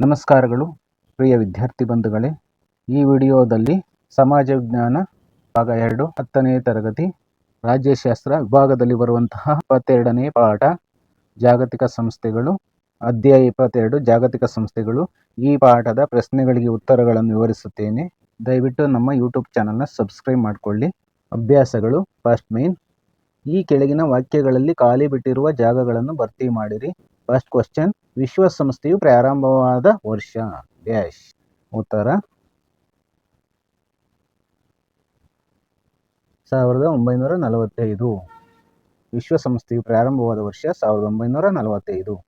ನಮಸ್ಕಾರಗಳು, ಪ್ರಿಯ ವಿದ್ಯಾರ್ಥಿ ಬಂಧುಗಳೇ. ಈ ವಿಡಿಯೋದಲ್ಲಿ ಸಮಾಜ ವಿಜ್ಞಾನ ಭಾಗ ಎರಡು, ಹತ್ತನೇ ತರಗತಿ, ರಾಜ್ಯಶಾಸ್ತ್ರ ವಿಭಾಗದಲ್ಲಿ ಬರುವಂತಹ ಇಪ್ಪತ್ತೆರಡನೇ ಪಾಠ, ಜಾಗತಿಕ ಸಂಸ್ಥೆಗಳು, ಅಧ್ಯಾಯ ಇಪ್ಪತ್ತೆರಡು, ಜಾಗತಿಕ ಸಂಸ್ಥೆಗಳು. ಈ ಪಾಠದ ಪ್ರಶ್ನೆಗಳಿಗೆ ಉತ್ತರಗಳನ್ನು ವಿವರಿಸುತ್ತೇನೆ. ದಯವಿಟ್ಟು ನಮ್ಮ ಯೂಟ್ಯೂಬ್ ಚಾನಲ್ನ ಸಬ್ಸ್ಕ್ರೈಬ್ ಮಾಡಿಕೊಳ್ಳಿ. ಅಭ್ಯಾಸಗಳು ಫಸ್ಟ್ ಮೇನ್. ಈ ಕೆಳಗಿನ ವಾಕ್ಯಗಳಲ್ಲಿ ಖಾಲಿ ಬಿಟ್ಟಿರುವ ಜಾಗಗಳನ್ನು ಭರ್ತಿ ಮಾಡಿರಿ. ಫಸ್ಟ್ ಕ್ವಶನ್ ವಿಶ್ವಸಂಸ್ಥೆಯು ಪ್ರಾರಂಭವಾದ ವರ್ಷ. ಡ್ಯಾಶ್ ಉತ್ತರ. ಸಾವಿರದ ಒಂಬೈನೂರ ನಲವತ್ತೈದು. ವಿಶ್ವಸಂಸ್ಥೆಯು ಪ್ರಾರಂಭವಾದ ವರ್ಷ ಸಾವಿರದ ಒಂಬೈನೂರ ನಲವತ್ತೈದು.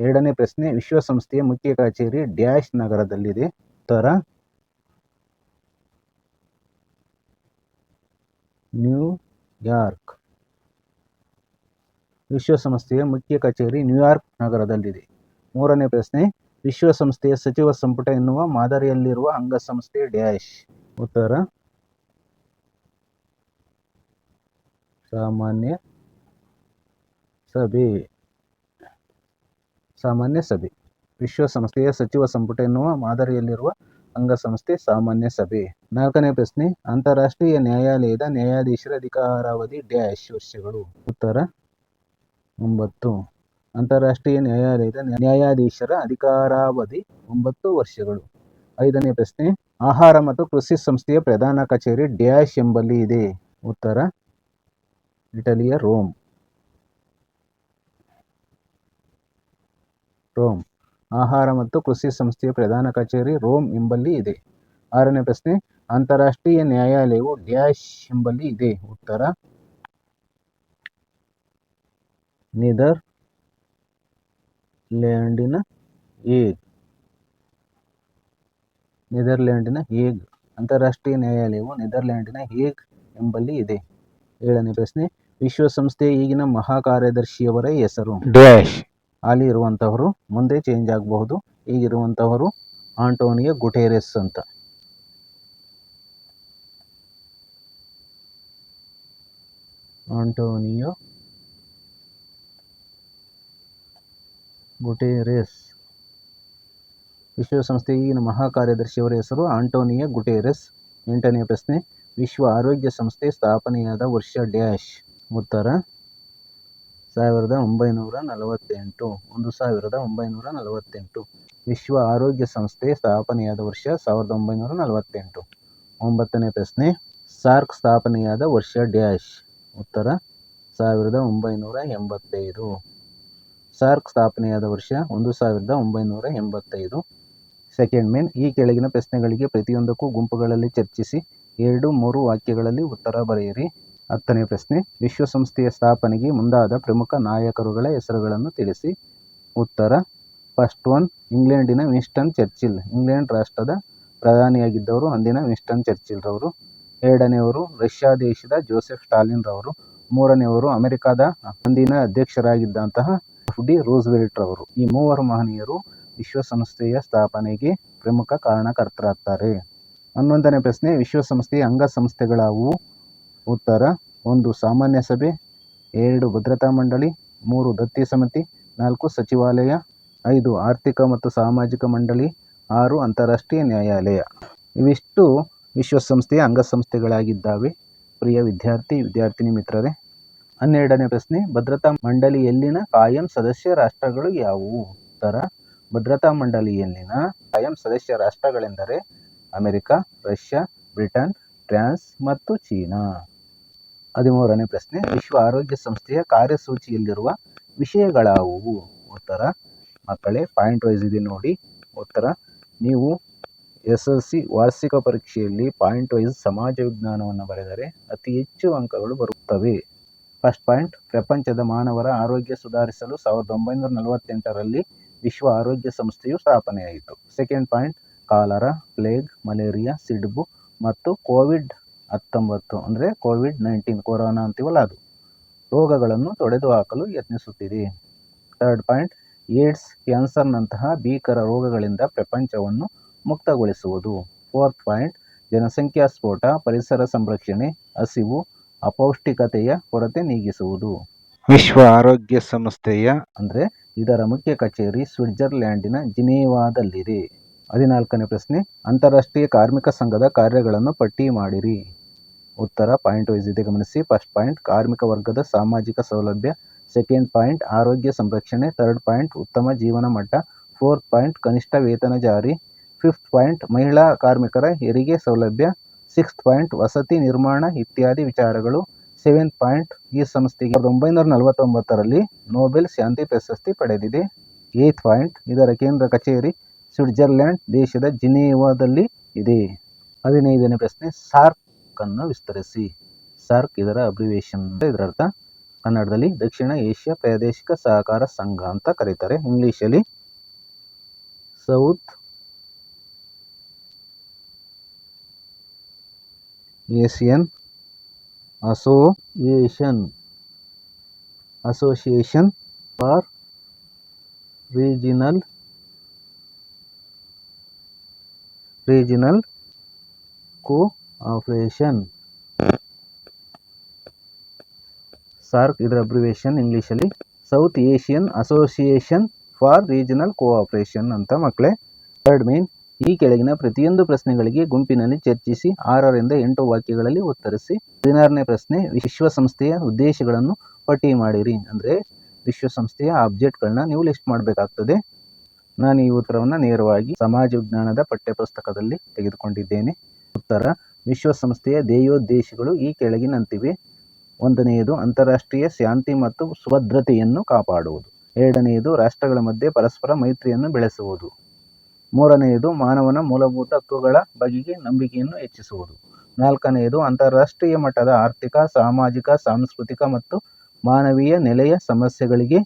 ಎರಡನೇ ಪ್ರಶ್ನೆ, ವಿಶ್ವಸಂಸ್ಥೆಯ ಮುಖ್ಯ ಕಚೇರಿ ಡ್ಯಾಶ್ ನಗರದಲ್ಲಿದೆ. ಉತ್ತರ. ನ್ಯೂಯಾರ್ಕ್ ವಿಶ್ವಸಂಸ್ಥೆಯ ಮುಖ್ಯ ಕಚೇರಿ ನ್ಯೂಯಾರ್ಕ್ ನಗರದಲ್ಲಿದೆ. ಮೂರನೇ ಪ್ರಶ್ನೆ, ವಿಶ್ವಸಂಸ್ಥೆಯ ಸಚಿವ ಸಂಪುಟ ಎನ್ನುವ ಮಾದರಿಯಲ್ಲಿರುವ ಅಂಗಸಂಸ್ಥೆ ಡ್ಯಾಶ್. ಉತ್ತರ. ಸಾಮಾನ್ಯ ಸಭೆ. ಸಾಮಾನ್ಯ ಸಭೆ. ವಿಶ್ವಸಂಸ್ಥೆಯ ಸಚಿವ ಸಂಪುಟ ಎನ್ನುವ ಮಾದರಿಯಲ್ಲಿರುವ ಅಂಗಸಂಸ್ಥೆ ಸಾಮಾನ್ಯ ಸಭೆ. ನಾಲ್ಕನೇ ಪ್ರಶ್ನೆ, ಅಂತಾರಾಷ್ಟ್ರೀಯ ನ್ಯಾಯಾಲಯದ ನ್ಯಾಯಾಧೀಶರ ಅಧಿಕಾರಾವಧಿ ಡ್ಯಾಶ್ ವರ್ಷಗಳು. ಉತ್ತರ. ಒಂಬತ್ತು. ಅಂತಾರಾಷ್ಟ್ರೀಯ ನ್ಯಾಯಾಲಯದ ನ್ಯಾಯಾಧೀಶರ ಅಧಿಕಾರಾವಧಿ ಒಂಬತ್ತು ವರ್ಷಗಳು. ಐದನೇ ಪ್ರಶ್ನೆ, ಆಹಾರ ಮತ್ತು ಕೃಷಿ ಸಂಸ್ಥೆಯ ಪ್ರಧಾನ ಕಚೇರಿ ಡ್ಯಾಶ್ ಎಂಬಲ್ಲಿ ಇದೆ? ಉತ್ತರ, ಇಟಲಿಯ ರೋಮ್. ರೋಮ್. ಆಹಾರ ಮತ್ತು ಕೃಷಿ ಸಂಸ್ಥೆಯ ಪ್ರಧಾನ ಕಚೇರಿ ರೋಮ್ ಎಂಬಲ್ಲಿ ಇದೆ. ಆರನೇ ಪ್ರಶ್ನೆ, ಅಂತಾರಾಷ್ಟ್ರೀಯ ನ್ಯಾಯಾಲಯವು ಡ್ಯಾಶ್ ಎಂಬಲ್ಲಿ ಇದೆ? ಉತ್ತರ ನಿದರ್ ಲ್ಯಾಂಡಿನ ಏಗ್ ನೆದರ್ಲ್ಯಾಂಡಿನ ಹೇಗ್? ಅಂತಾರಾಷ್ಟ್ರೀಯ ನ್ಯಾಯಾಲಯವು ನೆದರ್ಲ್ಯಾಂಡಿನ ಹೇಗ್ ಎಂಬಲ್ಲಿ ಇದೆ? ಏಳನೇ ಪ್ರಶ್ನೆ. ವಿಶ್ವಸಂಸ್ಥೆಯ ಈಗಿನ ಮಹಾಕಾರ್ಯದರ್ಶಿಯವರ ಹೆಸರು? ಡ್ಯಾಶ್ ಅಲ್ಲಿ ಇರುವಂತಹವರು ಮುಂದೆ ಚೇಂಜ್ ಆಗಬಹುದು. ಈಗಿರುವಂತಹವರು ಆಂಟೋನಿಯೋ ಗುಟೇರೆಸ್ ಅಂತ. Antonio Guterres. ವಿಶ್ವಸಂಸ್ಥೆಯ ಈಗಿನ ಮಹಾಕಾರ್ಯದರ್ಶಿಯವರ ಹೆಸರು ಆಂಟೋನಿಯೋ ಗುಟೇರೆಸ್. ಎಂಟನೆಯ ಪ್ರಶ್ನೆ, ವಿಶ್ವ ಆರೋಗ್ಯ ಸಂಸ್ಥೆ ಸ್ಥಾಪನೆಯಾದ ವರ್ಷ ಡ್ಯಾಶ್. ಉತ್ತರ, ಸಾವಿರದ ಒಂಬೈನೂರ ನಲವತ್ತೆಂಟು. ಒಂದು ಸಾವಿರದ ಒಂಬೈನೂರ ನಲವತ್ತೆಂಟು. ವಿಶ್ವ ಆರೋಗ್ಯ ಸಂಸ್ಥೆ ಸ್ಥಾಪನೆಯಾದ ವರ್ಷ ಸಾವಿರದ ಒಂಬೈನೂರ ನಲವತ್ತೆಂಟು. ಒಂಬತ್ತನೇ ಪ್ರಶ್ನೆ, ಸಾರ್ಕ್ ಸ್ಥಾಪನೆಯಾದ ವರ್ಷ ಡ್ಯಾಶ್. ಉತ್ತರ, ಸಾವಿರದ ಒಂಬೈನೂರ ಎಂಬತ್ತೈದು. ಸಾರ್ಕ್ ಸ್ಥಾಪನೆಯಾದ ವರ್ಷ ಒಂದು ಸಾವಿರದ ಒಂಬೈನೂರ ಎಂಬತ್ತೈದು. ಸೆಕೆಂಡ್ ಮೇನ್, ಈ ಕೆಳಗಿನ ಪ್ರಶ್ನೆಗಳಿಗೆ ಪ್ರತಿಯೊಂದಕ್ಕೂ ಗುಂಪುಗಳಲ್ಲಿ ಚರ್ಚಿಸಿ, ಎರಡು ಮೂರು ವಾಕ್ಯಗಳಲ್ಲಿ ಉತ್ತರ ಬರೆಯಿರಿ. ಹತ್ತನೇ ಪ್ರಶ್ನೆ, ವಿಶ್ವಸಂಸ್ಥೆಯ ಸ್ಥಾಪನೆಗೆ ಮುಂದಾದ ಪ್ರಮುಖ ನಾಯಕರುಗಳ ಹೆಸರುಗಳನ್ನು ತಿಳಿಸಿ. ಉತ್ತರ, ಫಸ್ಟ್ ಒನ್, ಇಂಗ್ಲೆಂಡಿನ ವಿನ್ಸ್ಟನ್ ಚರ್ಚಿಲ್. ಇಂಗ್ಲೆಂಡ್ ರಾಷ್ಟ್ರದ ಪ್ರಧಾನಿಯಾಗಿದ್ದವರು, ಅಂದಿನ ವಿನ್ಸ್ಟನ್ ಚರ್ಚಿಲ್ ರವರು ಎರಡನೆಯವರು, ರಷ್ಯಾ ದೇಶದ ಜೋಸೆಫ್ ಸ್ಟಾಲಿನ್ ರವರು ಮೂರನೆಯವರು, ಅಮೆರಿಕದ ಅಂದಿನ ಅಧ್ಯಕ್ಷರಾಗಿದ್ದಂತಹ ಡಿ ರೂಸ್ವೆಲ್ಟ್ ರವರು. ಈ ಮೂವರು ಮಹನೀಯರು ವಿಶ್ವಸಂಸ್ಥೆಯ ಸ್ಥಾಪನೆಗೆ ಪ್ರಮುಖ ಕಾರಣಕರ್ತರಾಗ್ತಾರೆ. ಹನ್ನೊಂದನೇ ಪ್ರಶ್ನೆ, ವಿಶ್ವಸಂಸ್ಥೆಯ ಅಂಗಸಂಸ್ಥೆಗಳಾವುವು ಉತ್ತರ, ಒಂದು ಸಾಮಾನ್ಯ ಸಭೆ, ಎರಡು ಭದ್ರತಾ ಮಂಡಳಿ, ಮೂರು ದತ್ತಿ ಸಮಿತಿ, ನಾಲ್ಕು ಸಚಿವಾಲಯ, ಐದು ಆರ್ಥಿಕ ಮತ್ತು ಸಾಮಾಜಿಕ ಮಂಡಳಿ, ಆರು ಅಂತಾರಾಷ್ಟ್ರೀಯ ನ್ಯಾಯಾಲಯ. ಇವಿಷ್ಟು ವಿಶ್ವಸಂಸ್ಥೆಯ ಅಂಗಸಂಸ್ಥೆಗಳಾಗಿದ್ದಾವೆ. ಪ್ರಿಯ ವಿದ್ಯಾರ್ಥಿ, ವಿದ್ಯಾರ್ಥಿನಿ ಮಿತ್ರರೇ ಹನ್ನೆರಡನೇ ಪ್ರಶ್ನೆ, ಭದ್ರತಾ ಮಂಡಳಿಯಲ್ಲಿನ ಕಾಯಂ ಸದಸ್ಯ ರಾಷ್ಟ್ರಗಳು ಯಾವುವು? ಉತ್ತರ, ಭದ್ರತಾ ಮಂಡಳಿಯಲ್ಲಿನ ಕಾಯಂ ಸದಸ್ಯ ರಾಷ್ಟ್ರಗಳೆಂದರೆ ಅಮೆರಿಕ, ರಷ್ಯಾ, ಬ್ರಿಟನ್, ಫ್ರಾನ್ಸ್ ಮತ್ತು ಚೀನಾ. ಹದಿಮೂರನೇ ಪ್ರಶ್ನೆ, ವಿಶ್ವ ಆರೋಗ್ಯ ಸಂಸ್ಥೆಯ ಕಾರ್ಯಸೂಚಿಯಲ್ಲಿರುವ ವಿಷಯಗಳಾವುವು? ಉತ್ತರ, ಮಕ್ಕಳೇ, ಪಾಯಿಂಟ್ ವೈಸ್ ಇದೆ ನೋಡಿ. ಉತ್ತರ, ನೀವು ಎಸ್ ಎಲ್ ಸಿ ವಾರ್ಷಿಕ ಪರೀಕ್ಷೆಯಲ್ಲಿ ಪಾಯಿಂಟ್ ವೈಸ್ ಸಮಾಜ ವಿಜ್ಞಾನವನ್ನು ಬರೆದರೆ ಅತಿ ಹೆಚ್ಚು ಅಂಕಗಳು ಬರುತ್ತವೆ. ಫಸ್ಟ್ ಪಾಯಿಂಟ್, ಪ್ರಪಂಚದ ಮಾನವರ ಆರೋಗ್ಯ ಸುಧಾರಿಸಲು ಸಾವಿರದ ಒಂಬೈನೂರ ನಲವತ್ತೆಂಟರಲ್ಲಿ ವಿಶ್ವ ಆರೋಗ್ಯ ಸಂಸ್ಥೆಯು ಸ್ಥಾಪನೆಯಾಯಿತು. Second point, cholera, plague, malaria, ಸಿಡುಬು ಮತ್ತು ಕೋವಿಡ್ ಹತ್ತೊಂಬತ್ತು ಅಂದರೆ ಕೋವಿಡ್ ನೈನ್ಟೀನ್, ಕೊರೋನಾ ಅಂತೀವಲ್ಲ ಅದು. ರೋಗಗಳನ್ನು ತೊಡೆದುಹಾಕಲು ಯತ್ನಿಸುತ್ತಿದೆ. ಥರ್ಡ್ ಪಾಯಿಂಟ್, ಏಡ್ಸ್ ಕ್ಯಾನ್ಸರ್ನಂತಹ ಭೀಕರ ರೋಗಗಳಿಂದ ಪ್ರಪಂಚವನ್ನು ಮುಕ್ತಗೊಳಿಸುವುದು. ಫೋರ್ತ್ ಪಾಯಿಂಟ್ ಜನಸಂಖ್ಯಾ ಸ್ಫೋಟ ಪರಿಸರ ಸಂರಕ್ಷಣೆ, ಹಸಿವು ಅಪೌಷ್ಟಿಕತೆಯ ಕೊರತೆ ನೀಗಿಸುವುದು. ವಿಶ್ವ ಆರೋಗ್ಯ ಸಂಸ್ಥೆಯ ಅಂದರೆ ಇದರ ಮುಖ್ಯ ಕಚೇರಿ ಸ್ವಿಟ್ಜರ್ಲ್ಯಾಂಡಿನ ಜಿನೇವಾದಲ್ಲಿದೆ. ಹದಿನಾಲ್ಕನೇ ಪ್ರಶ್ನೆ ಅಂತಾರಾಷ್ಟ್ರೀಯ ಕಾರ್ಮಿಕ ಸಂಘದ ಕಾರ್ಯಗಳನ್ನು ಪಟ್ಟಿ ಮಾಡಿರಿ. ಉತ್ತರ ಪಾಯಿಂಟ್ ವೈಸ್ ಇದೆ ಗಮನಿಸಿ. ಫಸ್ಟ್ ಪಾಯಿಂಟ್ ಕಾರ್ಮಿಕ ವರ್ಗದ ಸಾಮಾಜಿಕ ಸೌಲಭ್ಯ. ಸೆಕೆಂಡ್ ಪಾಯಿಂಟ್ ಆರೋಗ್ಯ ಸಂರಕ್ಷಣೆ. ಥರ್ಡ್ ಪಾಯಿಂಟ್ ಉತ್ತಮ ಜೀವನ ಮಟ್ಟ. ಫೋರ್ತ್ ಪಾಯಿಂಟ್ ಕನಿಷ್ಠ ವೇತನ ಜಾರಿ. ಫಿಫ್ತ್ ಪಾಯಿಂಟ್ ಮಹಿಳಾ ಕಾರ್ಮಿಕರ ಹೆರಿಗೆ ಸೌಲಭ್ಯ. ಸಿಕ್ಸ್ತ್ ಪಾಯಿಂಟ್ ವಸತಿ ನಿರ್ಮಾಣ ಇತ್ಯಾದಿ ವಿಚಾರಗಳು ಸೆವೆಂತ್ ಪಾಯಿಂಟ್ ಈ ಸಂಸ್ಥೆಗೆ ಒಂಬೈನೂರ ನಲವತ್ತೊಂಬತ್ತರಲ್ಲಿ ನೊಬೆಲ್ ಶಾಂತಿ ಪ್ರಶಸ್ತಿ ಪಡೆದಿದೆ. ಏತ್ ಪಾಯಿಂಟ್ ಇದರ ಕೇಂದ್ರ ಕಚೇರಿ ಸ್ವಿಟ್ಜರ್ಲೆಂಡ್ ದೇಶದ ಜಿನೇವಾದಲ್ಲಿ ಇದೆ. ಹದಿನೈದನೇ ಪ್ರಶ್ನೆ, ಸಾರ್ಕ್ ಅನ್ನು ವಿಸ್ತರಿಸಿ. ಸಾರ್ಕ್ ಇದರ ಅಬ್ರಿವೇಶನ್ ಇದರ ಅರ್ಥ ಕನ್ನಡದಲ್ಲಿ ದಕ್ಷಿಣ ಏಷ್ಯಾ ಪ್ರಾದೇಶಿಕ ಸಹಕಾರ ಸಂಘ ಅಂತ ಕರೀತಾರೆ. ಇಂಗ್ಲಿಷಲ್ಲಿ South Asian Association Association for Regional Regional Cooperation SAARC ಇದರ ಅಬ್ರಿವೇಶನ್ ಇಂಗ್ಲೀಷಲ್ಲಿ South Asian Association for Regional Cooperation ಅಂತ ಮಕ್ಕಳೇ ಥರ್ಡ್ ಮೇನ್ ಈ ಕೆಳಗಿನ ಪ್ರತಿಯೊಂದು ಪ್ರಶ್ನೆಗಳಿಗೆ ಗುಂಪಿನಲ್ಲಿ ಚರ್ಚಿಸಿ ಆರರಿಂದ ಎಂಟು ವಾಕ್ಯಗಳಲ್ಲಿ ಉತ್ತರಿಸಿ ಹದಿನಾರನೇ ಪ್ರಶ್ನೆ, ವಿಶ್ವಸಂಸ್ಥೆಯ ಉದ್ದೇಶಗಳನ್ನು ಪಟ್ಟಿ ಮಾಡಿರಿ. ಅಂದರೆ ವಿಶ್ವಸಂಸ್ಥೆಯ ಆಬ್ಜೆಕ್ಟ್ಗಳನ್ನ ನೀವು ಲಿಸ್ಟ್ ಮಾಡಬೇಕಾಗ್ತದೆ. ನಾನು ಈ ಉತ್ತರವನ್ನು ನೇರವಾಗಿ ಸಮಾಜ ವಿಜ್ಞಾನದ ಪಠ್ಯಪುಸ್ತಕದಲ್ಲಿ ತೆಗೆದುಕೊಂಡಿದ್ದೇನೆ. ಉತ್ತರ, ವಿಶ್ವಸಂಸ್ಥೆಯ ಧ್ಯೇಯೋದ್ದೇಶಗಳು ಈ ಕೆಳಗಿನಂತಿವೆ. ಒಂದನೆಯದು, ಅಂತಾರಾಷ್ಟ್ರೀಯ ಶಾಂತಿ ಮತ್ತು ಸುಭದ್ರತೆಯನ್ನು ಕಾಪಾಡುವುದು. ಎರಡನೆಯದು, ರಾಷ್ಟ್ರಗಳ ಮಧ್ಯೆ ಪರಸ್ಪರ ಮೈತ್ರಿಯನ್ನು ಬೆಳೆಸುವುದು. ಮೂರನೆಯದು ಮಾನವನ ಮೂಲಭೂತ ಹಕ್ಕುಗಳ ಬಗೆಗೆ ನಂಬಿಕೆಯನ್ನು ಹೆಚ್ಚಿಸುವುದು. ನಾಲ್ಕನೆಯದು ಅಂತಾರಾಷ್ಟ್ರೀಯ ಮಟ್ಟದ ಆರ್ಥಿಕ, ಸಾಮಾಜಿಕ, ಸಾಂಸ್ಕೃತಿಕ ಮತ್ತು ಮಾನವೀಯ ನೆಲೆಯ ಸಮಸ್ಯೆಗಳಿಗೆ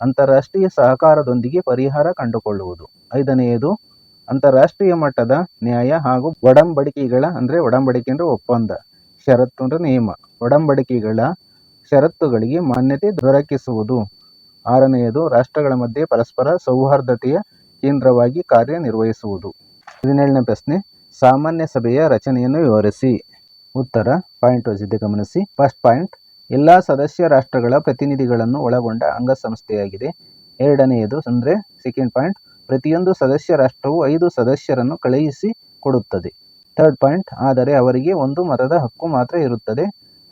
ಅಂತಾರಾಷ್ಟ್ರೀಯ ಸಹಕಾರದೊಂದಿಗೆ ಪರಿಹಾರ ಕಂಡುಕೊಳ್ಳುವುದು. ಐದನೆಯದು ಅಂತಾರಾಷ್ಟ್ರೀಯ ಮಟ್ಟದ ನ್ಯಾಯ ಹಾಗೂ ಒಡಂಬಡಿಕೆಗಳ, ಅಂದರೆ ಒಡಂಬಡಿಕೆ ಅಂದರೆ ಒಪ್ಪಂದ, ಷರತ್ತು ಅಂದರೆ ನಿಯಮ, ಒಡಂಬಡಿಕೆಗಳ ಷರತ್ತುಗಳಿಗೆ ಮಾನ್ಯತೆ ದೊರಕಿಸುವುದು. ಆರನೆಯದು ರಾಷ್ಟ್ರಗಳ ಮಧ್ಯೆ ಪರಸ್ಪರ ಸೌಹಾರ್ದತೆಯ ಕೇಂದ್ರವಾಗಿ ಕಾರ್ಯನಿರ್ವಹಿಸುವುದು. ಹದಿನೇಳನೇ ಪ್ರಶ್ನೆ, ಸಾಮಾನ್ಯ ಸಭೆಯ ರಚನೆಯನ್ನು ವಿವರಿಸಿ. ಉತ್ತರ, ಪಾಯಿಂಟ್ ವೈಸಿದ್ದೆ ಗಮನಿಸಿ. ಫಸ್ಟ್ ಪಾಯಿಂಟ್, ಎಲ್ಲ ಸದಸ್ಯ ರಾಷ್ಟ್ರಗಳ ಪ್ರತಿನಿಧಿಗಳನ್ನು ಒಳಗೊಂಡ ಅಂಗಸಂಸ್ಥೆಯಾಗಿದೆ. ಎರಡನೆಯದು ಅಂದರೆ ಸೆಕೆಂಡ್ ಪಾಯಿಂಟ್ ಪ್ರತಿಯೊಂದು ಸದಸ್ಯ ರಾಷ್ಟ್ರವು ಐದು ಸದಸ್ಯರನ್ನು ಕಳುಹಿಸಿ ಕೊಡುತ್ತದೆ. ಥರ್ಡ್ ಪಾಯಿಂಟ್ ಆದರೆ ಅವರಿಗೆ ಒಂದು ಮತದ ಹಕ್ಕು ಮಾತ್ರ ಇರುತ್ತದೆ.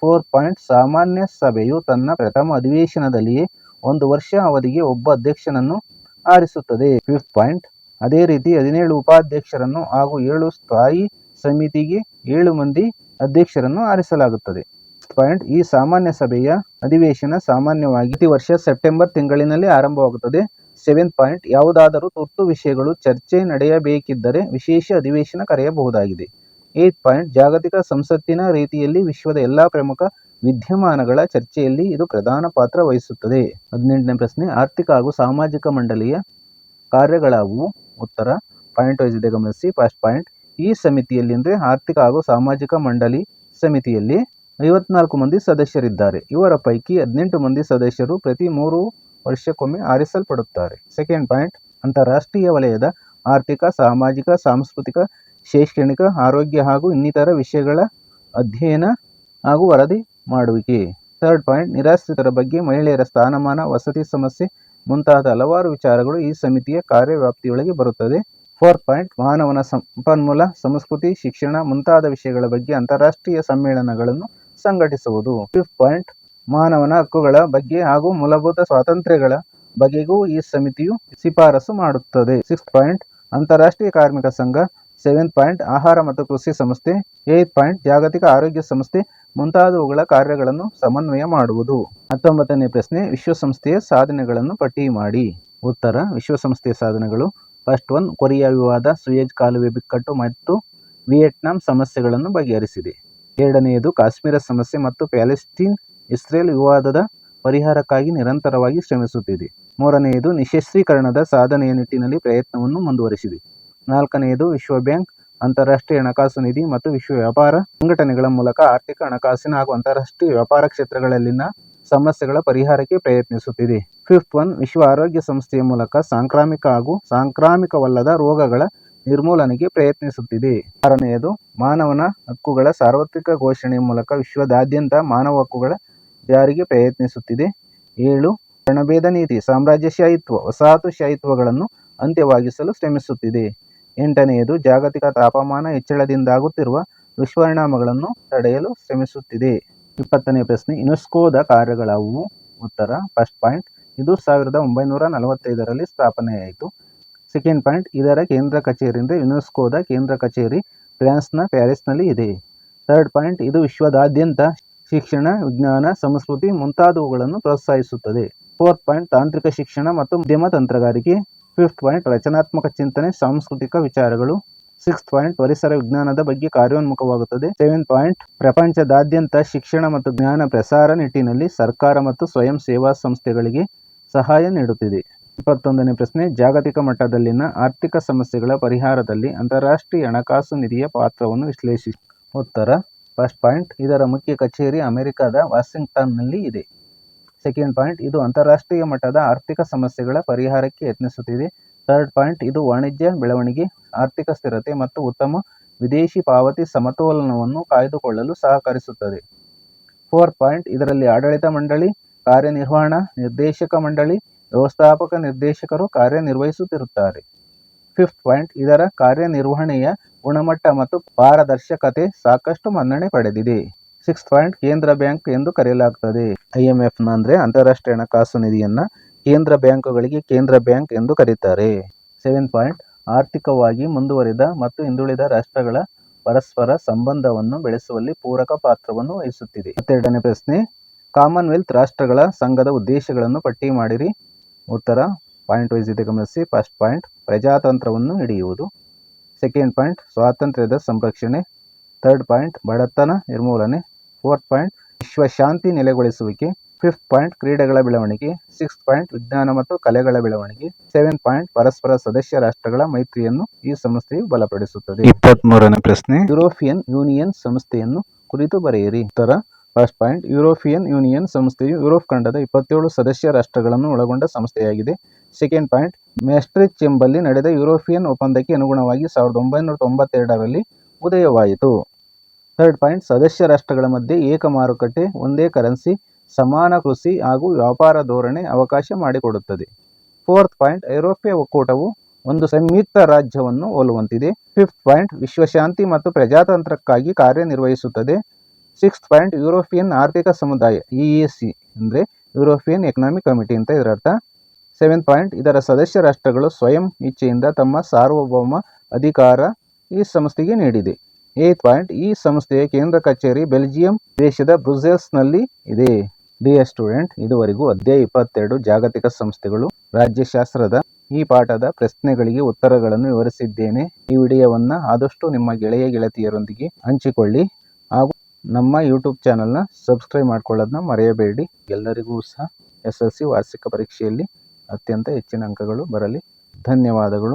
ಫೋರ್ ಪಾಯಿಂಟ್ ಸಾಮಾನ್ಯ ಸಭೆಯು ತನ್ನ ಪ್ರಥಮ ಅಧಿವೇಶನದಲ್ಲಿಯೇ ಒಂದು ವರ್ಷ ಅವಧಿಗೆ ಒಬ್ಬ ಅಧ್ಯಕ್ಷನನ್ನು ಆರಿಸುತ್ತದೆ. ಫಿಫ್ತ್ ಪಾಯಿಂಟ್ ಅದೇ ರೀತಿ ಹದಿನೇಳು ಉಪಾಧ್ಯಕ್ಷರನ್ನು ಹಾಗೂ ಏಳು ಸ್ಥಾಯಿ ಸಮಿತಿಗೆ ಏಳು ಮಂದಿ ಅಧ್ಯಕ್ಷರನ್ನು ಆರಿಸಲಾಗುತ್ತದೆ. ಪಾಯಿಂಟ್ ಈ ಸಾಮಾನ್ಯ ಸಭೆಯ ಅಧಿವೇಶನ ಸಾಮಾನ್ಯವಾಗಿ ಪ್ರತಿ ವರ್ಷ ಸೆಪ್ಟೆಂಬರ್ ತಿಂಗಳಿನಲ್ಲಿ ಆರಂಭವಾಗುತ್ತದೆ. ಸೆವೆಂತ್ ಪಾಯಿಂಟ್ ಯಾವುದಾದರೂ ತುರ್ತು ವಿಷಯಗಳು ಚರ್ಚೆ ನಡೆಯಬೇಕಿದ್ದರೆ ವಿಶೇಷ ಅಧಿವೇಶನ ಕರೆಯಬಹುದಾಗಿದೆ. ಏತ್ ಪಾಯಿಂಟ್ ಜಾಗತಿಕ ಸಂಸತ್ತಿನ ರೀತಿಯಲ್ಲಿ ವಿಶ್ವದ ಎಲ್ಲ ಪ್ರಮುಖ ವಿದ್ಯಮಾನಗಳ ಚರ್ಚೆಯಲ್ಲಿ ಇದು ಪ್ರಧಾನ ಪಾತ್ರ ವಹಿಸುತ್ತದೆ. ಹದಿನೆಂಟನೇ ಪ್ರಶ್ನೆ, ಆರ್ಥಿಕ ಹಾಗೂ ಸಾಮಾಜಿಕ ಮಂಡಳಿಯ ಕಾರ್ಯಗಳಾವುವು? ಉತ್ತರ ಪಾಯಿಂಟ್ ವೈಸ್ ಇದೆ, ಗಮನಿಸಿ. ಫಸ್ಟ್ ಪಾಯಿಂಟ್ ಈ ಸಮಿತಿಯಲ್ಲಿ ಅಂದರೆ ಆರ್ಥಿಕ ಹಾಗೂ ಸಾಮಾಜಿಕ ಮಂಡಳಿ ಸಮಿತಿಯಲ್ಲಿ ಐವತ್ನಾಲ್ಕು ಮಂದಿ ಸದಸ್ಯರಿದ್ದಾರೆ. ಇವರ ಪೈಕಿ ಹದಿನೆಂಟು ಮಂದಿ ಸದಸ್ಯರು ಪ್ರತಿ ಮೂರು ವರ್ಷಕ್ಕೊಮ್ಮೆ ಆರಿಸಲ್ಪಡುತ್ತಾರೆ. ಸೆಕೆಂಡ್ ಪಾಯಿಂಟ್ ಅಂತಾರಾಷ್ಟ್ರೀಯ ವಲಯದ ಆರ್ಥಿಕ, ಸಾಮಾಜಿಕ, ಸಾಂಸ್ಕೃತಿಕ, ಶೈಕ್ಷಣಿಕ, ಆರೋಗ್ಯ ಹಾಗೂ ಇನ್ನಿತರ ವಿಷಯಗಳ ಅಧ್ಯಯನ ಹಾಗೂ ವರದಿ ಮಾಡುವಿಕೆ. ಥರ್ಡ್ ಪಾಯಿಂಟ್, ನಿರಾಶ್ರಿತರ ಬಗ್ಗೆ ಮಹಿಳೆಯರ ಸ್ಥಾನಮಾನ, ವಸತಿ ಸಮಸ್ಯೆ ಮುಂತಾದ ಹಲವಾರು ವಿಚಾರಗಳು ಈ ಸಮಿತಿಯ ಕಾರ್ಯವ್ಯಾಪ್ತಿಯೊಳಗೆ ಬರುತ್ತದೆ. ಫೋರ್ತ್ ಪಾಯಿಂಟ್, ಮಾನವನ ಸಂಪನ್ಮೂಲ, ಸಂಸ್ಕೃತಿ, ಶಿಕ್ಷಣ ಮುಂತಾದ ವಿಷಯಗಳ ಬಗ್ಗೆ ಅಂತಾರಾಷ್ಟ್ರೀಯ ಸಮ್ಮೇಳನಗಳನ್ನು ಸಂಘಟಿಸುವುದು. ಫಿಫ್ತ್ ಪಾಯಿಂಟ್, ಮಾನವನ ಹಕ್ಕುಗಳ ಬಗ್ಗೆ ಹಾಗೂ ಮೂಲಭೂತ ಸ್ವಾತಂತ್ರ್ಯಗಳ ಬಗೆಗೂ ಈ ಸಮಿತಿಯು ಶಿಫಾರಸು ಮಾಡುತ್ತದೆ. ಸಿಕ್ಸ್ತ್ ಪಾಯಿಂಟ್, ಅಂತಾರಾಷ್ಟ್ರೀಯ ಕಾರ್ಮಿಕ ಸಂಘ ಸೆವೆಂತ್ ಪಾಯಿಂಟ್ ಆಹಾರ ಮತ್ತು ಕೃಷಿ ಸಂಸ್ಥೆ ಏತ್ ಪಾಯಿಂಟ್ ಜಾಗತಿಕ ಆರೋಗ್ಯ ಸಂಸ್ಥೆ ಮುಂತಾದವುಗಳ ಕಾರ್ಯಗಳನ್ನು ಸಮನ್ವಯ ಮಾಡುವುದು. ಹತ್ತೊಂಬತ್ತನೇ ಪ್ರಶ್ನೆ, ವಿಶ್ವಸಂಸ್ಥೆಯ ಸಾಧನೆಗಳನ್ನು ಪಟ್ಟಿ ಮಾಡಿ. ಉತ್ತರ, ವಿಶ್ವಸಂಸ್ಥೆಯ ಸಾಧನೆಗಳು. ಫಸ್ಟ್ ಒನ್, ಕೊರಿಯಾ ವಿವಾದ, ಸುಯೇಜ್ ಕಾಲುವೆ ಬಿಕ್ಕಟ್ಟು ಮತ್ತು ವಿಯೆಟ್ನಾಂ ಸಮಸ್ಯೆಗಳನ್ನು ಬಗೆಹರಿಸಿದೆ. ಎರಡನೆಯದು, ಕಾಶ್ಮೀರ ಸಮಸ್ಯೆ ಮತ್ತು ಪ್ಯಾಲೆಸ್ಟೀನ್ ಇಸ್ರೇಲ್ ವಿವಾದದ ಪರಿಹಾರಕ್ಕಾಗಿ ನಿರಂತರವಾಗಿ ಶ್ರಮಿಸುತ್ತಿದೆ. ಮೂರನೆಯದು ನಿಶಸ್ತ್ರೀಕರಣದ ಸಾಧನೆಯ ನಿಟ್ಟಿನಲ್ಲಿ ಪ್ರಯತ್ನವನ್ನು ಮುಂದುವರಿಸಿದೆ. ನಾಲ್ಕನೆಯದು ವಿಶ್ವ ಬ್ಯಾಂಕ್, ಅಂತಾರಾಷ್ಟ್ರೀಯ ಹಣಕಾಸು ನಿಧಿ ಮತ್ತು ವಿಶ್ವ ವ್ಯಾಪಾರ ಸಂಘಟನೆಗಳ ಮೂಲಕ ಆರ್ಥಿಕ ಹಣಕಾಸಿನ ಹಾಗೂ ಅಂತಾರಾಷ್ಟ್ರೀಯ ವ್ಯಾಪಾರ ಕ್ಷೇತ್ರಗಳಲ್ಲಿನ ಸಮಸ್ಯೆಗಳ ಪರಿಹಾರಕ್ಕೆ ಪ್ರಯತ್ನಿಸುತ್ತಿದೆ. ಫಿಫ್ತ್ ಒನ್, ವಿಶ್ವ ಆರೋಗ್ಯ ಸಂಸ್ಥೆಯ ಮೂಲಕ ಸಾಂಕ್ರಾಮಿಕ ಹಾಗೂ ಸಾಂಕ್ರಾಮಿಕವಲ್ಲದ ರೋಗಗಳ ನಿರ್ಮೂಲನೆಗೆ ಪ್ರಯತ್ನಿಸುತ್ತಿದೆ. ಆರನೆಯದು, ಮಾನವನ ಹಕ್ಕುಗಳ ಸಾರ್ವತ್ರಿಕ ಘೋಷಣೆಯ ಮೂಲಕ ವಿಶ್ವದಾದ್ಯಂತ ಮಾನವ ಹಕ್ಕುಗಳ ಜಾರಿಗೆ ಪ್ರಯತ್ನಿಸುತ್ತಿದೆ. ಏಳು ವರ್ಣಭೇದ ನೀತಿ ಸಾಮ್ರಾಜ್ಯಶಾಹಿತ್ವ ವಸಾಹತುಶಾಹಿತ್ವಗಳನ್ನು ಅಂತ್ಯವಾಗಿಸಲು ಶ್ರಮಿಸುತ್ತಿದೆ. ಎಂಟನೆಯದು, ಜಾಗತಿಕ ತಾಪಮಾನ ಹೆಚ್ಚಳದಿಂದಾಗುತ್ತಿರುವ ದುಷ್ಪರಿಣಾಮಗಳನ್ನು ತಡೆಯಲು ಶ್ರಮಿಸುತ್ತಿದೆ. ಇಪ್ಪತ್ತನೇ ಪ್ರಶ್ನೆ, ಯುನೆಸ್ಕೋದ ಕಾರ್ಯಗಳಾವುವು? ಉತ್ತರ ಫಸ್ಟ್ ಪಾಯಿಂಟ್ ಇದು ಸಾವಿರದ ಒಂಬೈನೂರ ನಲವತ್ತೈದರಲ್ಲಿ ಸ್ಥಾಪನೆಯಾಯಿತು. ಸೆಕೆಂಡ್ ಪಾಯಿಂಟ್ ಇದರ ಕೇಂದ್ರ ಕಚೇರಿ ಅಂದರೆ ಯುನೆಸ್ಕೋದ ಕೇಂದ್ರ ಕಚೇರಿ ಫ್ರಾನ್ಸ್ನ ಪ್ಯಾರಿಸ್ನಲ್ಲಿ ಇದೆ. ಥರ್ಡ್ ಪಾಯಿಂಟ್ ಇದು ವಿಶ್ವದಾದ್ಯಂತ ಶಿಕ್ಷಣ, ವಿಜ್ಞಾನ, ಸಂಸ್ಕೃತಿ ಮುಂತಾದವುಗಳನ್ನು ಪ್ರೋತ್ಸಾಹಿಸುತ್ತದೆ. ಫೋರ್ತ್ ಪಾಯಿಂಟ್ ತಾಂತ್ರಿಕ ಶಿಕ್ಷಣ ಮತ್ತು ಉದ್ಯಮ ತಂತ್ರಗಾರಿಕೆ. ಫಿಫ್ತ್ ಪಾಯಿಂಟ್ ರಚನಾತ್ಮಕ ಚಿಂತನೆ, ಸಾಂಸ್ಕೃತಿಕ ವಿಚಾರಗಳು. ಸಿಕ್ಸ್ ಪಾಯಿಂಟ್ ಪರಿಸರ ವಿಜ್ಞಾನದ ಬಗ್ಗೆ ಕಾರ್ಯೋನ್ಮುಖವಾಗುತ್ತದೆ. ಸೆವೆನ್ ಪಾಯಿಂಟ್ ಪ್ರಪಂಚದಾದ್ಯಂತ ಶಿಕ್ಷಣ ಮತ್ತು ಜ್ಞಾನ ಪ್ರಸಾರ ನಿಟ್ಟಿನಲ್ಲಿ ಸರ್ಕಾರ ಮತ್ತು ಸ್ವಯಂ ಸೇವಾ ಸಂಸ್ಥೆಗಳಿಗೆ ಸಹಾಯ ನೀಡುತ್ತಿದೆ. ಇಪ್ಪತ್ತೊಂದನೇ ಪ್ರಶ್ನೆ, ಜಾಗತಿಕ ಮಟ್ಟದಲ್ಲಿನ ಆರ್ಥಿಕ ಸಮಸ್ಯೆಗಳ ಪರಿಹಾರದಲ್ಲಿ ಅಂತಾರಾಷ್ಟ್ರೀಯ ಹಣಕಾಸು ನಿಧಿಯ ಪಾತ್ರವನ್ನು ವಿಶ್ಲೇಷಿಸಿ. ಉತ್ತರ ಫಸ್ಟ್ ಪಾಯಿಂಟ್ ಇದರ ಮುಖ್ಯ ಕಚೇರಿ ಅಮೆರಿಕದ ವಾಷಿಂಗ್ಟನ್ನಲ್ಲಿ ಇದೆ. ಸೆಕೆಂಡ್ ಪಾಯಿಂಟ್ ಇದು ಅಂತಾರಾಷ್ಟ್ರೀಯ ಮಟ್ಟದ ಆರ್ಥಿಕ ಸಮಸ್ಯೆಗಳ ಪರಿಹಾರಕ್ಕೆ ಯತ್ನಿಸುತ್ತಿದೆ. ಥರ್ಡ್ ಪಾಯಿಂಟ್ ಇದು ವಾಣಿಜ್ಯ ಬೆಳವಣಿಗೆ, ಆರ್ಥಿಕ ಸ್ಥಿರತೆ ಮತ್ತು ಉತ್ತಮ ವಿದೇಶಿ ಪಾವತಿ ಸಮತೋಲನವನ್ನು ಕಾಯ್ದುಕೊಳ್ಳಲು ಸಹಕರಿಸುತ್ತದೆ. ಫೋರ್ತ್ ಪಾಯಿಂಟ್ ಇದರಲ್ಲಿ ಆಡಳಿತ ಮಂಡಳಿ, ಕಾರ್ಯನಿರ್ವಹಣಾ ನಿರ್ದೇಶಕ ಮಂಡಳಿ, ವ್ಯವಸ್ಥಾಪಕ ನಿರ್ದೇಶಕರು ಕಾರ್ಯನಿರ್ವಹಿಸುತ್ತಿರುತ್ತಾರೆ. ಫಿಫ್ತ್ ಪಾಯಿಂಟ್ ಇದರ ಕಾರ್ಯನಿರ್ವಹಣೆಯ ಗುಣಮಟ್ಟ ಮತ್ತು ಪಾರದರ್ಶಕತೆ ಸಾಕಷ್ಟು ಮನ್ನಣೆ ಪಡೆದಿದೆ. ಸಿಕ್ಸ್ ಪಾಯಿಂಟ್ ಕೇಂದ್ರ ಬ್ಯಾಂಕ್ ಎಂದು ಕರೆಯಲಾಗುತ್ತದೆ ಐಎಂಎಫ್ನ ಅಂದರೆ ಅಂತಾರಾಷ್ಟ್ರೀಯ ಹಣಕಾಸು ನಿಧಿಯನ್ನ ಕೇಂದ್ರ ಬ್ಯಾಂಕುಗಳಿಗೆ ಕೇಂದ್ರ ಬ್ಯಾಂಕ್ ಎಂದು ಕರೀತಾರೆ. ಸೆವೆನ್ ಪಾಯಿಂಟ್ ಆರ್ಥಿಕವಾಗಿ ಮುಂದುವರಿದ ಮತ್ತು ಹಿಂದುಳಿದ ರಾಷ್ಟ್ರಗಳ ಪರಸ್ಪರ ಸಂಬಂಧವನ್ನು ಬೆಳೆಸುವಲ್ಲಿ ಪೂರಕ ಪಾತ್ರವನ್ನು ವಹಿಸುತ್ತಿದೆ. ಮತ್ತೆರಡನೇ ಪ್ರಶ್ನೆ, ಕಾಮನ್ವೆಲ್ತ್ ರಾಷ್ಟ್ರಗಳ ಸಂಘದ ಉದ್ದೇಶಗಳನ್ನು ಪಟ್ಟಿ ಮಾಡಿರಿ. ಉತ್ತರ, ಪಾಯಿಂಟ್ ವೈಸ್ ಇದೆ ಗಮನಿಸಿ. ಫಸ್ಟ್ ಪಾಯಿಂಟ್, ಪ್ರಜಾತಂತ್ರವನ್ನು ಹಿಡಿಯುವುದು. ಸೆಕೆಂಡ್ ಪಾಯಿಂಟ್, ಸ್ವಾತಂತ್ರ್ಯದ ಸಂರಕ್ಷಣೆ. ಥರ್ಡ್ ಪಾಯಿಂಟ್, ಬಡತನ ನಿರ್ಮೂಲನೆ. ಫೋರ್ತ್ ಪಾಯಿಂಟ್ ವಿಶ್ವಶಾಂತಿ ನೆಲೆಗೊಳಿಸುವಿಕೆ ಫಿಫ್ತ್ ಪಾಯಿಂಟ್ ಕ್ರೀಡೆಗಳ ಬೆಳವಣಿಗೆ ಸಿಕ್ಸ್ ಪಾಯಿಂಟ್ ವಿಜ್ಞಾನ ಮತ್ತು ಕಲೆಗಳ ಬೆಳವಣಿಗೆ ಸೆವೆನ್ ಪಾಯಿಂಟ್ ಪರಸ್ಪರ ಸದಸ್ಯ ರಾಷ್ಟ್ರಗಳ ಮೈತ್ರಿಯನ್ನು ಈ ಸಂಸ್ಥೆಯು ಬಲಪಡಿಸುತ್ತದೆ. ಇಪ್ಪತ್ಮೂರನೇ ಪ್ರಶ್ನೆ. ಯುರೋಪಿಯನ್ ಯೂನಿಯನ್ ಸಂಸ್ಥೆಯನ್ನು ಕುರಿತು ಬರೆಯಿರಿ. ಉತ್ತರ ಫಸ್ಟ್ ಪಾಯಿಂಟ್ ಯುರೋಪಿಯನ್ ಯೂನಿಯನ್ ಸಂಸ್ಥೆಯು ಯುರೋಪ್ ಖಂಡದ ಇಪ್ಪತ್ತೇಳು ಸದಸ್ಯ ರಾಷ್ಟ್ರಗಳನ್ನು ಒಳಗೊಂಡ ಸಂಸ್ಥೆಯಾಗಿದೆ. ಸೆಕೆಂಡ್ ಪಾಯಿಂಟ್ ಮ್ಯಾಸ್ಟ್ರಿಚ್ ಎಂಬಲ್ಲಿ ನಡೆದ ಯುರೋಪಿಯನ್ ಒಪ್ಪಂದಕ್ಕೆ ಅನುಗುಣವಾಗಿ ಸಾವಿರದ ಒಂಬೈನೂರ ತೊಂಬತ್ತೆರಡರಲ್ಲಿ ಉದಯವಾಯಿತು. ಥರ್ಡ್ ಪಾಯಿಂಟ್, ಸದಸ್ಯ ರಾಷ್ಟ್ರಗಳ ಮಧ್ಯೆ ಏಕ ಮಾರುಕಟ್ಟೆ, ಒಂದೇ ಕರೆನ್ಸಿ, ಸಮಾನ ಕೃಷಿ ಹಾಗೂ ವ್ಯಾಪಾರ ಧೋರಣೆ ಅವಕಾಶ ಮಾಡಿಕೊಡುತ್ತದೆ. ಫೋರ್ತ್ ಪಾಯಿಂಟ್, ಐರೋಪ್ಯ ಒಕ್ಕೂಟವು ಒಂದು ಸಂಯುಕ್ತ ರಾಜ್ಯವನ್ನು ಹೋಲುವಂತಿದೆ. ಫಿಫ್ತ್ ಪಾಯಿಂಟ್, ವಿಶ್ವಶಾಂತಿ ಮತ್ತು ಪ್ರಜಾತಂತ್ರಕ್ಕಾಗಿ ಕಾರ್ಯನಿರ್ವಹಿಸುತ್ತದೆ. ಸಿಕ್ಸ್ತ್ ಪಾಯಿಂಟ್, ಯುರೋಪಿಯನ್ ಆರ್ಥಿಕ ಸಮುದಾಯ ಇ ಎ ಸಿ ಅಂದರೆ ಯುರೋಪಿಯನ್ ಎಕನಾಮಿಕ್ ಕಮಿಟಿ ಅಂತ ಇದರ ಅರ್ಥ ಸೆವೆಂತ್ ಪಾಯಿಂಟ್, ಇದರ ಸದಸ್ಯ ರಾಷ್ಟ್ರಗಳು ಸ್ವಯಂ ಇಚ್ಛೆಯಿಂದ ತಮ್ಮ ಸಾರ್ವಭೌಮ ಅಧಿಕಾರ ಈ ಸಂಸ್ಥೆಗೆ ನೀಡಿದೆ. ಏತ್ ಪಾಯಿಂಟ್ ಈ ಸಂಸ್ಥೆಯ ಕೇಂದ್ರ ಕಚೇರಿ ಬೆಲ್ಜಿಯಂ ದೇಶದ ಬ್ರುಸೆಲ್ಸ್ನಲ್ಲಿ ಇದೆ. ಡಿಯರ್ ಸ್ಟೂಡೆಂಟ್ ಇದುವರೆಗೂ ಅಧ್ಯಾಯ ಇಪ್ಪತ್ತೆರಡು ಜಾಗತಿಕ ಸಂಸ್ಥೆಗಳು, ರಾಜ್ಯಶಾಸ್ತ್ರದ ಈ ಪಾಠದ ಪ್ರಶ್ನೆಗಳಿಗೆ ಉತ್ತರಗಳನ್ನು ವಿವರಿಸಿದ್ದೇನೆ. ಈ ವಿಡಿಯೋವನ್ನು ಆದಷ್ಟು ನಿಮ್ಮ ಗೆಳೆಯ ಗೆಳತಿಯರೊಂದಿಗೆ ಹಂಚಿಕೊಳ್ಳಿ ಹಾಗೂ ನಮ್ಮ ಯೂಟ್ಯೂಬ್ ಚಾನಲ್ನ ಸಬ್ಸ್ಕ್ರೈಬ್ ಮಾಡ್ಕೊಳ್ಳೋದನ್ನ ಮರೆಯಬೇಡಿ. ಎಲ್ಲರಿಗೂ ಸಹ ಎಸ್ ಎಲ್ ಸಿ ವಾರ್ಷಿಕ ಪರೀಕ್ಷೆಯಲ್ಲಿ ಅತ್ಯಂತ ಹೆಚ್ಚಿನ ಅಂಕಗಳು ಬರಲಿ. ಧನ್ಯವಾದಗಳು.